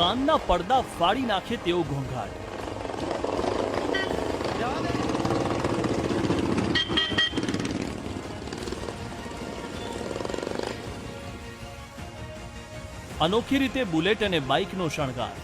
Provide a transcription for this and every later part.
કાનના પડદા ફાડી નાખે તેવો ઘોંઘાટ અનોખી રીતે બુલેટ અને બાઇકનો શણગાર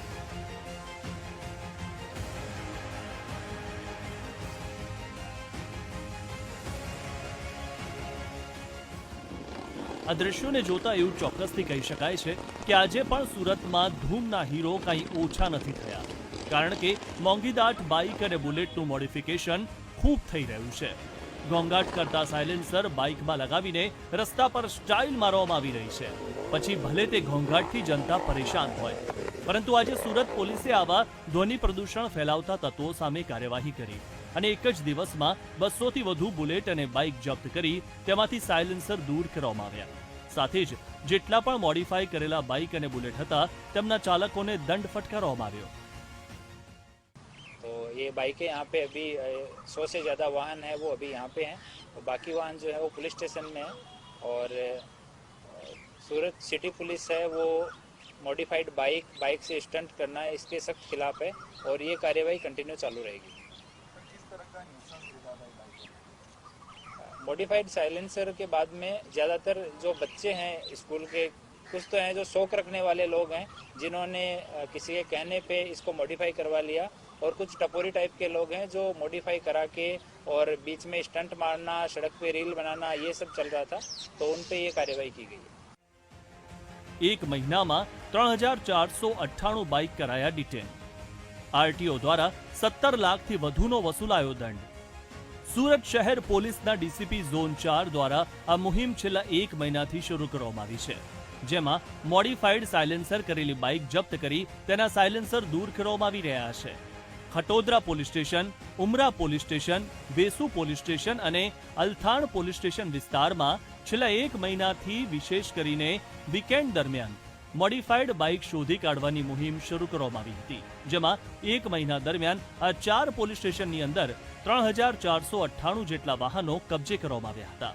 આ દ્રશ્યોને જોતા એવું ચોક્કસથી કહી શકાય છે કે આજે પણ સુરતમાં ધૂમના હીરો કંઈ ઓછા નથી થયા કારણ કે મોંઘીદાટ બાઇક અને બુલેટનું મોડિફિકેશન ખૂબ થઈ રહ્યું છે ઘોંઘાટ કરતા સાયલેન્સર બાઇકમાં લગાવીને રસ્તા પર સ્ટાઇલ મારવામાં આવી રહી છે પછી ભલે તે ઘોંઘાટથી જનતા પરેશાન હોય પરંતુ આજે સુરત પોલીસે આવા ધ્વનિ પ્રદૂષણ ફેલાવતા તત્વો સામે કાર્યવાહી કરી અને એક જ દિવસમાં 200 થી વધુ બુલેટ અને બાઇક જપ્ત કરી તેમાંથી સાયલન્સર દૂર કરાવવામાં આવ્યા સાથે જ જેટલા પણ મોડિફાય કરેલા બાઇક અને બુલેટ હતા તેમના ચાલકોને દંડ ફટકારવામાં આવ્યો તો એ બાઇક અહીંયા પર અભી 100 સે જ્યાદા વાહન હે વો અભી અહીંયા પર હે બાકી વાહન જો હે વો પોલીસ સ્ટેશન મે હે ઓર સુરત સિટી પોલીસ હે વો મોડિફાઈડ બાઇક બાઇક સે સ્ટન્ટ કરના ઇસકે સખત खिलाफ હે ઓર યે કાર્યવાહી કન્ટિન્યુ ચાલુ રહેગી मॉडिफाइड साइलेंसर के बाद में ज़्यादातर जो बच्चे हैं स्कूल के कुछ तो हैं जो शौक रखने वाले लोग हैं जिन्होंने किसी के कहने पे इसको मॉडिफाई करवा लिया और कुछ टपोरी टाइप के लोग हैं जो मॉडिफाई करा के और बीच में स्टंट मारना सड़क पे रील बनाना ये सब चल रहा था तो उन पे ये कार्यवाही की गई एक महीना में ત્રણ बाइक कराया डिटेन आर द्वारा सत्तर लाख ऐसी वसूलायो दंड સુરત શહેર પોલીસના ડીસીપી ઝોન ચાર દ્વારા આ મુહિમ છેલ્લા એક મહિનાથી શરૂ કરવામાં આવી છે જેમાં મોડિફાઈડ સાયલેન્સર કરેલી બાઇક જપ્ત કરી તેના સાયલેન્સર દૂર કરવામાં આવી રહ્યા છે Khatodara police station Umra police station Vesu police station અને અલથાણ પોલીસ સ્ટેશન વિસ્તારમાં છેલ્લા એક મહિનાથી વિશેષ કરીને વીકેન્ડ દરમિયાન મોડિફાઈડ બાઇક શોધી કાઢવાની મુહિમ શરૂ કરવામાં આવી હતી જેમાં એક મહિના દરમિયાન આ ચાર પોલીસ સ્ટેશનની અંદર ત્રણ હજાર ચારસો અઠ્ઠાણું જેટલા વાહનો કબજે કરવામાં આવ્યા હતા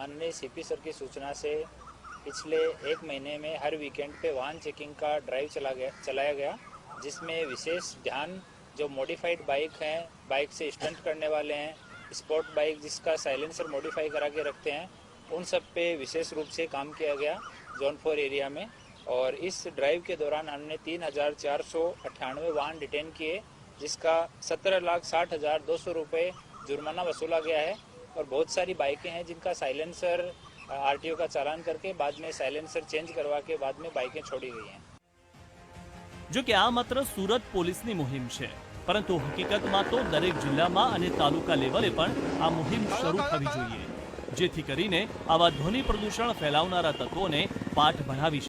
माननीय सीपी सर की सूचना से पिछले एक महीने में हर वीकेंड पे वाहन चेकिंग का ड्राइव चला गया चलाया गया जिसमें विशेष ध्यान जो मॉडिफाइड बाइक हैं बाइक से स्टंट करने वाले हैं स्पोर्ट बाइक जिसका साइलेंसर मॉडिफाई करा के रखते हैं उन सब पे विशेष रूप से काम किया गया जोन फोर एरिया में और इस ड्राइव के दौरान हमने तीन हजार चार सौ अट्ठानवे वाहन डिटेन किए जिसका सत्रह लाख साठ हजार दो सौ रुपये जुर्माना वसूला गया है और बहुत सारी बाइकें हैं जिनका साइलेंसर आर का चालान करके बाद में साइलेंसर चेंज करवा के बाद में बाइकें બાઇકે છોડી ગઈ છે જો કે આ માત્ર સુરત પોલીસની મુહિમ છે પરંતુ હકીકતમાં તો દરેક જિલ્લામાં અને તાલુકા લેવલે પણ આ મુહિમ શરૂ થવી જોઈએ જેથી કરીને આવા ધ્વનિ પ્રદૂષણ ફેલાવનારા તત્વોને પાઠ ભણાવી